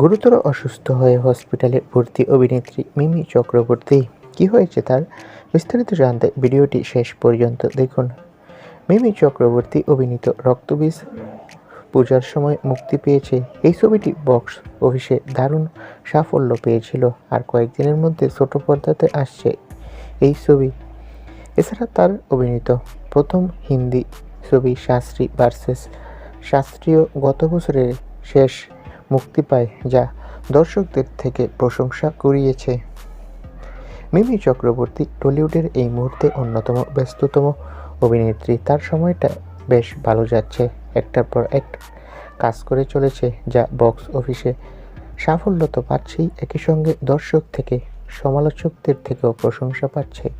গুরুতর অসুস্থ হয়ে হসপিটালে ভর্তি অভিনেত্রী মিমি চক্রবর্তী। কি হয়েছে তার? বিস্তারিত জানতে ভিডিওটি শেষ পর্যন্ত দেখুন। মিমি চক্রবর্তী অভিনীত রক্তবীজ পূজার সময় মুক্তি পেয়েছে। এই ছবিটি বক্স অফিসে দারুণ সাফল্য পেয়েছিল। আর কয়েকদিনের মধ্যে ছোট পর্দাতে আসছে এই ছবি। এছাড়া তার অভিনীত প্রথম হিন্দি ছবি শাস্ত্রী ভার্সেস শাস্ত্রীয় গত বছরের শেষ মুক্তি পায়, যা দর্শকদের থেকে প্রশংসা কুড়িয়েছে। মিমি চক্রবর্তী টলিউডের এই মুহূর্তে অন্যতম ব্যস্ততম অভিনেত্রী। তার সময়টা বেশ ভালো যাচ্ছে। একটার পর এক কাজ করে চলেছে, যা বক্স অফিসে সাফল্য তো পাচ্ছেই। একই সঙ্গে দর্শক থেকে, সমালোচকদের থেকেও প্রশংসা পাচ্ছে।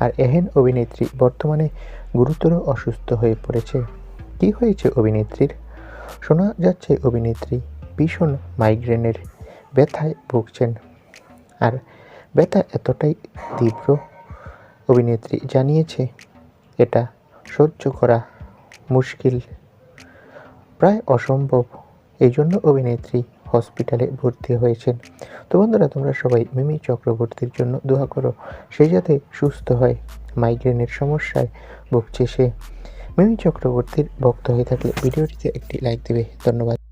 আর এহেন অভিনেত্রী বর্তমানে গুরুতর অসুস্থ হয়ে পড়েছে। কি হয়েছে অভিনেত্রীর? শোনা যাচ্ছে অভিনেত্রী ভীষণ মাইগ্রেনের ব্যথায় ভুগছেন। আর ব্যথা এতটাই তীব্র অভিনেত্রী জানিয়েছে, এটা সহ্য করা মুশকিল। প্রায় অসম্ভব। এই জন্য অভিনেত্রী হসপিটালে ভর্তি হয়েছেন। তো বন্ধুরা, তোমরা সবাই মিমি চক্রবর্তীর জন্য দোয়া করো, সে যাতে সুস্থ হয় মাইগ্রেনের সমস্যায় ভুগছে সে। মিমি চক্রবর্তীর ভক্ত হয়ে থাকলে ভিডিওটিতে একটি লাইক দেবে। ধন্যবাদ।